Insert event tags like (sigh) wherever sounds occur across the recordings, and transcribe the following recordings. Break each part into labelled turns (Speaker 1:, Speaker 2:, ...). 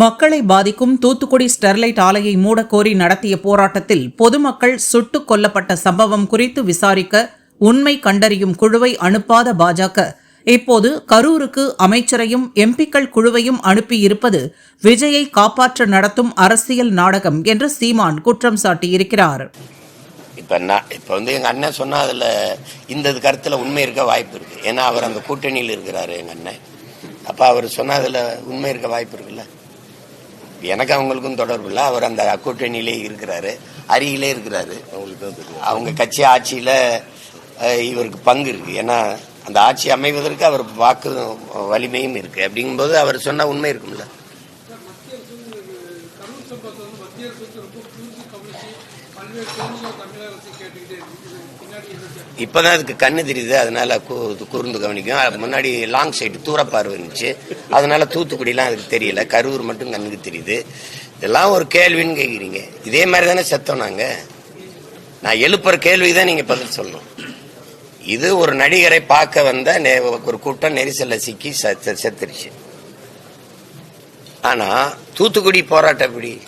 Speaker 1: மக்களை பாதிக்கும் தூத்துக்குடி ஸ்டெர்லைட் ஆலையை மூடக்கோரி நடத்திய போராட்டத்தில் பொதுமக்கள் சுட்டுக் கொல்லப்பட்ட சம்பவம் குறித்து விசாரிக்க உண்மை கண்டறியும் குழுவை அனுப்பாத பாஜக. இப்போது கரூருக்கு அமைச்சரையும் எம்பிக்கள் குழுவையும் அனுப்பியிருப்பது விஜயை காப்பாற்ற நடத்தும் அரசியல் நாடகம் என்று சீமான் குற்றம் சாட்டியிருக்கிறார்.
Speaker 2: இப்போ நான் இப்போ வந்து எங்கள் அண்ணன் சொன்னா அதில் இந்த இது கருத்தில் உண்மை இருக்க வாய்ப்பு இருக்குது ஏன்னா அவர் அந்த கூட்டணியில் இருக்கிறாரு எங்கள் அண்ணன். அப்போ அவர் சொன்னதில் உண்மை இருக்க வாய்ப்பு இருக்குல்ல? எனக்கு அவங்களுக்கும் தொடர்பு இல்லை. அவர் அந்த கூட்டணியிலே இருக்கிறாரு. அருகிலே இருக்கிறாரு. அவங்க கட்சி ஆட்சியில் இவருக்கு பங்கு இருக்கு. ஏன்னா அந்த ஆட்சி அமைவதற்கு அவர் வாக்கு வலிமையும் இருக்கு. அப்படிங்கும்போது அவர் சொன்ன உண்மை இருக்கும்ல. இப்பதான் அதுக்கு கண்ணு தெரியுது அதனால கூர்ந்து கவனிக்கும். முன்னாடி லாங் சைடு தூரப்பார்வை இருந்துச்சு. அதனால தூத்துக்குடிலாம் அதுக்கு தெரியல. கரூர் மட்டும் கண்ணுக்கு தெரியுது. இதெல்லாம் ஒரு கேள்வின்னு கேட்குறீங்க இதே மாதிரி தானே செத்தோம் நாங்க. நான் எழுப்புற கேள்வி தான் நீங்க பதில் சொல்லணும். இது ஒரு நடிகரை பார்க்க வந்த நெ- ஒரு கூட்டம் நெரிசல்ல சிக்கி செத்துருச்சு. ஆனா தூத்துக்குடி போராட்டம் எப்படி?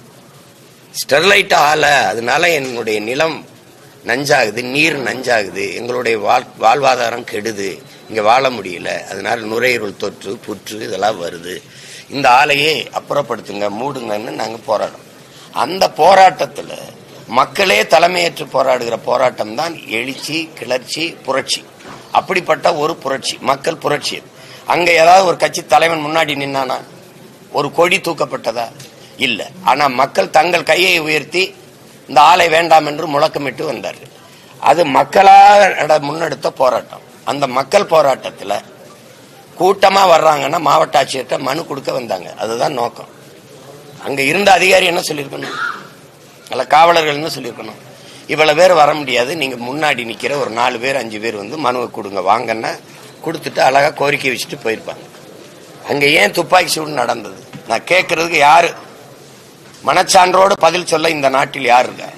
Speaker 2: ஸ்டெர்லைட் ஆல அதனால என்னுடைய நிலம் நஞ்சாகுது நீர் நஞ்சாகுது. எங்களுடைய வாழ் வாழ்வாதாரம் கெடுது. இங்க வாழ முடியல. அதனால நுரையீரல் தொற்று புற்று இதெல்லாம் வருது. இந்த ஆலையை அப்புறப்படுத்துங்க மூடுங்கன்னு நாங்க போராடுறோம். அந்த போராட்டத்துல மக்களே தலைமையேற்று போராடுகிற போராட்டம் தான் எழுச்சி கிளர்ச்சி புரட்சி. அப்படிப்பட்ட ஒரு புரட்சி மக்கள் புரட்சி அங்கே அங்க ஏதாவது ஒரு கட்சி தலைவன் முன்னாடி நின்னானா? ஒரு கொடி தூக்கப்பட்டதா? இல்ல. ஆனா மக்கள் தங்கள் கையை உயர்த்தி இந்த ஆலை வேண்டாம் என்று முழக்கமிட்டு வந்தார் அது மக்களாக முன்னெடுத்த போராட்டம். அந்த மக்கள் போராட்டத்தில் கூட்டமாக வர்றாங்கன்னா மாவட்ட ஆட்சியர்கிட்ட மனு கொடுக்க வந்தாங்க. அதுதான் நோக்கம். அங்கே இருந்த அதிகாரி என்ன சொல்லியிருக்கணும்? அல்ல காவலர்கள் என்ன சொல்லியிருக்கணும்? இவ்வளோ பேர் வர முடியாது. நீங்கள் முன்னாடி நிற்கிற ஒரு நாலு பேர் அஞ்சு பேர் வந்து மனுவை கொடுங்க வாங்கன்னா கொடுத்துட்டு அழகாக கோரிக்கை வச்சுட்டு போயிருப்பாங்க. அங்கே ஏன் துப்பாக்கி சூடு நடந்தது? நான் கேட்குறதுக்கு யார் மனச்சான்றோடு பதில் சொல்ல இந்த நாட்டில் யார் இருக்கா?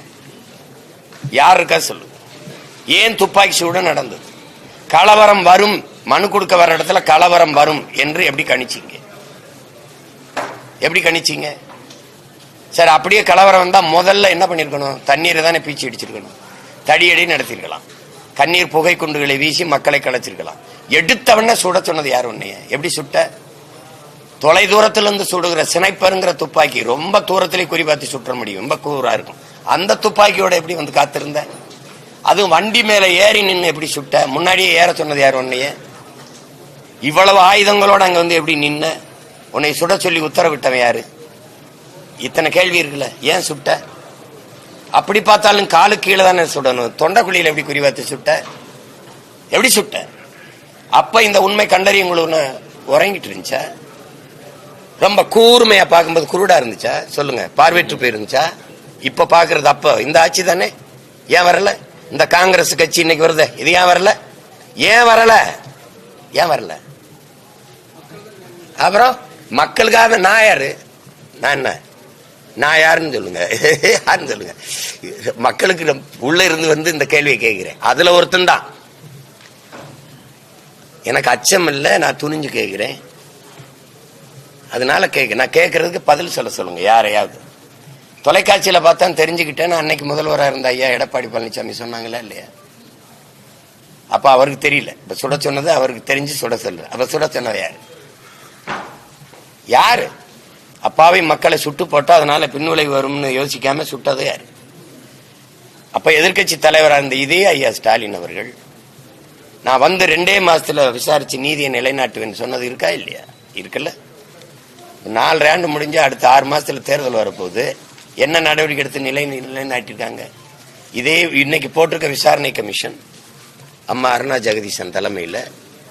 Speaker 2: யார் இருக்கா சொல்லு. ஏன் துப்பாக்கி சூடு நடந்தது? கலவரம் வரும் மனு கொடுக்க வர இடத்துல கலவரம் வரும் என்று எப்படி கணிச்சீங்க? எப்படி கணிச்சிங்க? சரி அப்படியே கலவரம் வந்தா முதல்ல என்ன பண்ணிருக்கணும்? தண்ணீரை தானே பீச்சி அடிச்சிருக்கணும் தடியடி நடத்திருக்கலாம். கண்ணீர் புகை குண்டுகளை வீசி மக்களை கலைச்சிருக்கலாம். எடுத்தவன சுட சொன்னது யார் உன்னைய? எப்படி சுட்ட? தொலை தூரத்திலிருந்து சுடுகிற சினைப்பருங்கிற துப்பாக்கி ரொம்ப தூரத்திலே குறிபாத்தி சுற்ற முடியும். ரொம்ப கூரா இருக்கும். அந்த துப்பாக்கியோட எப்படி வந்து காத்திருந்த? அதுவும் வண்டி மேல ஏறி நின்று எப்படி சுட்ட? முன்னாடியே ஏற சொன்னது யார் உன்னைய? இவ்வளவு ஆயுதங்களோட அங்க வந்து எப்படி நின்ன? உன்னை சுட சொல்லி உத்தரவிட்டவன் யாரு? இத்தனை கேள்வி இருக்குல்ல. ஏன் சுட்ட? அப்படி பார்த்தாலும் காலு கீழே தானே சுடணும். தொண்டைக்குழியில எப்படி குறிவாத்து சுட்ட? எப்படி சுட்ட? அப்ப இந்த உண்மை கண்டறியும் உறங்கிட்டு இருந்துச்சா? ரொம்ப கூர்மையா பார்க்கும்போது குருடா இருந்துச்சா? சொல்லுங்க. பார்வையற்று போயிருந்துச்சா? இப்ப பாக்குறது அப்ப. இந்த ஆட்சி தானே? ஏன் வரல? இந்த காங்கிரஸ் கட்சி இன்னைக்கு வருது. இது ஏன் வரல? ஏன் வரல? ஏன் வரல? அப்புறம் மக்களுக்காக நான் யாரு? நான் என்ன? நான் யாருன்னு சொல்லுங்க. (laughs) யாருன்னு சொல்லுங்க. மக்களுக்கு உள்ள இருந்து வந்து இந்த கேள்வியை கேட்கிறேன். அதுல ஒருத்தன் தான். எனக்கு அச்சம் இல்லை நான் துணிஞ்சு கேட்கிறேன். அதனால கேட்க நான் கேட்கறதுக்கு பதில் சொல்ல சொல்லுங்க யாரையாவது. தொலைக்காட்சியில் பார்த்தா தெரிஞ்சுக்கிட்டேன்னு அன்னைக்கு முதல்வராக இருந்த ஐயா எடப்பாடி பழனிசாமி சொன்னாங்களா இல்லையா? அப்போ அவருக்கு தெரியல. இப்போ சுட சொன்னது அவருக்கு தெரிஞ்சு சுட சொல்லு அப்போ சுட சொன்னது யார்? யார்? அப்பாவை மக்களை சுட்டு போட்டால் அதனால பின்விளைவு வரும்னு யோசிக்காம சுட்டது யார்? அப்போ எதிர்க்கட்சி தலைவராக இருந்த இதே ஐயா ஸ்டாலின் அவர்கள் நான் வந்து ரெண்டே மாதத்தில் விசாரித்து நீதியை நிலைநாட்டுவேன்னு சொன்னது இருக்கா இல்லையா? இருக்குல்ல? நாலு ஆண்டு முடிஞ்சு அடுத்த ஆறு மாசத்துல தேர்தல் வரப்போகுது. என்ன நடவடிக்கை எடுத்து நிலை நிலைநாட்டிருக்காங்க இதே இன்னைக்கு போட்டிருக்க விசாரணை கமிஷன் அம்மா அருணா ஜெகதீசன் தலைமையில்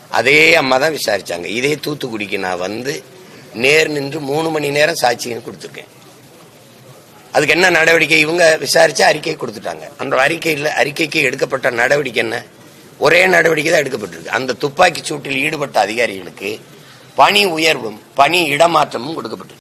Speaker 2: அதே அம்மா தான் விசாரிச்சாங்க. இதே தூத்துக்குடிக்கு நான் வந்து நேர் நின்று மூணு மணி நேரம் சாட்சியம் கொடுத்துருக்கேன். அதுக்கு என்ன நடவடிக்கை? இவங்க விசாரிச்சு அறிக்கை கொடுத்துட்டாங்க. அந்த அறிக்கையில் அறிக்கைக்கு எடுக்கப்பட்ட நடவடிக்கை என்ன? ஒரே நடவடிக்கை தான் எடுக்கப்பட்டிருக்கு. அந்த துப்பாக்கி சூட்டில் ஈடுபட்ட அதிகாரிகளுக்கு பணி உயர்வும் பணி இடமாற்றமும் கொடுக்கப்பட்டது